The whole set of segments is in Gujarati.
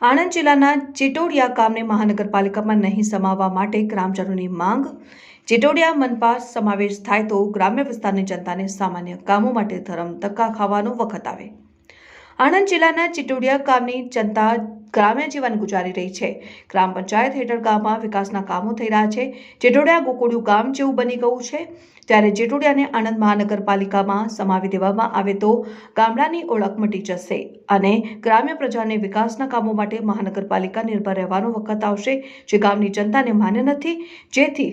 આણંદ જિલ્લાના ચિટોડિયા ગામને મહાનગરપાલિકામાં નહીં સમાવવા માટે ગ્રામજનોની માંગ. ચિટોડિયા મનપા સમાવેશ થાય તો ગ્રામ્ય વિસ્તારની જનતાને સામાન્ય કામો માટે ધરમ ધક્કા ખાવાનો વખત આવે. આણંદ જિલ્લાના ચિટોડિયા ગામની જનતા ગ્રામ્ય જીવન ગુજારી રહી છે. ગ્રામ પંચાયત હેઠળ ગામમાં વિકાસના કામો થઈ રહ્યા છે. જેટોડિયા ગોકુળિયું ગામ જેવું બની ગયું છે. ત્યારે જેટોડિયાને આણંદ મહાનગરપાલિકામાં સમાવી દેવામાં આવે તો ગામડાની ઓળખ મટી જશે અને ગ્રામ્ય પ્રજાને વિકાસના કામો માટે મહાનગરપાલિકા નિર્ભર રહેવાનો વખત આવશે. જે ગામની જનતાને માન્ય નથી, જેથી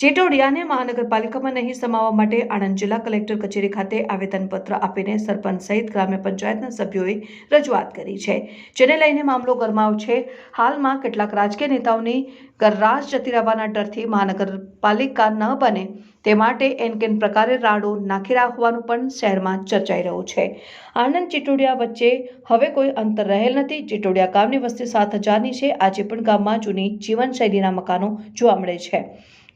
ચેટોડિયાને મહાનગરપાલિકામાં નહીં સમાવવા માટે આણંદ જિલ્લા કલેક્ટર કચેરી ખાતે આવેદનપત્ર આપીને સરપંચ સહિત ગ્રામ્ય પંચાયતના સભ્યોએ રજૂઆત કરી છે, જેને લઈને મામલો ગરમાવ છે. હાલમાં કેટલાક રાજકીય નેતાઓની ગરરાશ જતી રહેવાના ડરથી મહાનગરપાલિકા ન બને તે માટે એન કેન પ્રકારે રાડો નાખી રાખવાનું પણ શહેરમાં ચર્ચાઈ રહ્યું છે. આણંદ ચિટોડિયા વચ્ચે હવે કોઈ અંતર રહેલ નથી. ચિટોડિયા ગામની વસ્તી સાત હજારની છે. આજે પણ ગામમાં જૂની જીવનશૈલીના મકાનો જોવા મળે છે.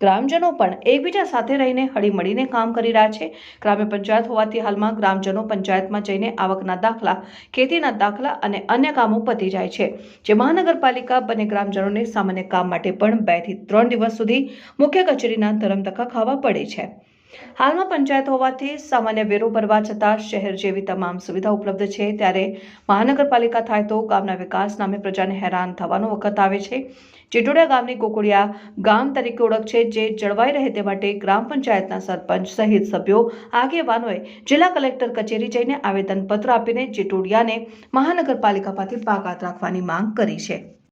ગ્રામજનો પણ એકબીજા સાથે રહીને હળીમળીને કામ કરી રહ્યા છે. ગ્રામ્ય પંચાયત હોવાથી હાલમાં ગ્રામજનો પંચાયતમાં જઈને આવકના દાખલા, ખેતીના દાખલા અને અન્ય કામો પતી જાય છે. જે મહાનગરપાલિકા બંને ગ્રામજનોને સામાન્ય કામ માટે પણ બેથી ત્રણ દિવસ સુધી મુખ્ય કચેરીના ધરમધક્કા ખાવા પડે છે. હાલમાં પંચાયત હોવાથી સામાન્ય વેરો ભરવા છતાં શહેર જેવી તમામ સુવિધા ઉપલબ્ધ છે. ત્યારે મહાનગરપાલિકા થાય તો ગામના વિકાસ નામે પ્રજાને હેરાન થવાનો વખત આવે છે. ચિટોડિયા ગામની કોકુડિયા ગામ તરીકે ઓળખ છે જે જળવાઈ રહે તે માટે ગ્રામ પંચાયતના સરપંચ સહિત સભ્યો આગેવાનોએ જિલ્લા કલેક્ટર કચેરી જઈને આવેદનપત્ર આપીને ચિટોડિયાને મહાનગરપાલિકા પરથી બાકાત રાખવાની માંગ કરી છે.